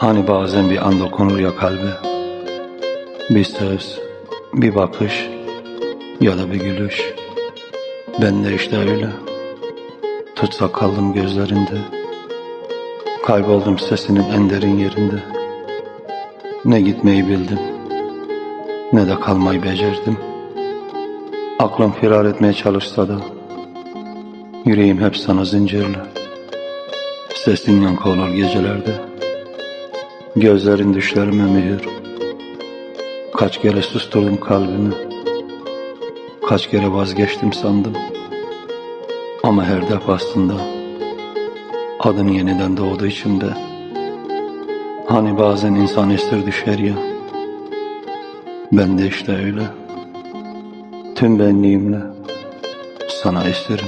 Hani bazen bir an dokunur ya kalbe? Bir söz, bir bakış ya da bir gülüş. Ben de işte öyle. Tutsak kaldım gözlerinde. Kayboldum sesinin en derin yerinde. Ne gitmeyi bildim Ne de kalmayı becerdim. Aklım firar etmeye çalışsa da Yüreğim hep sana zincirli. Sesin yankı olur gecelerde Gözlerin düşlerime mühür. Kaç kere susturdum kalbimi. Kaç kere vazgeçtim sandım. Ama her defasında Adın yeniden doğdu içimde. Hani bazen insan esir düşer ya. Ben de işte öyle. Tüm benliğimle Sana esirim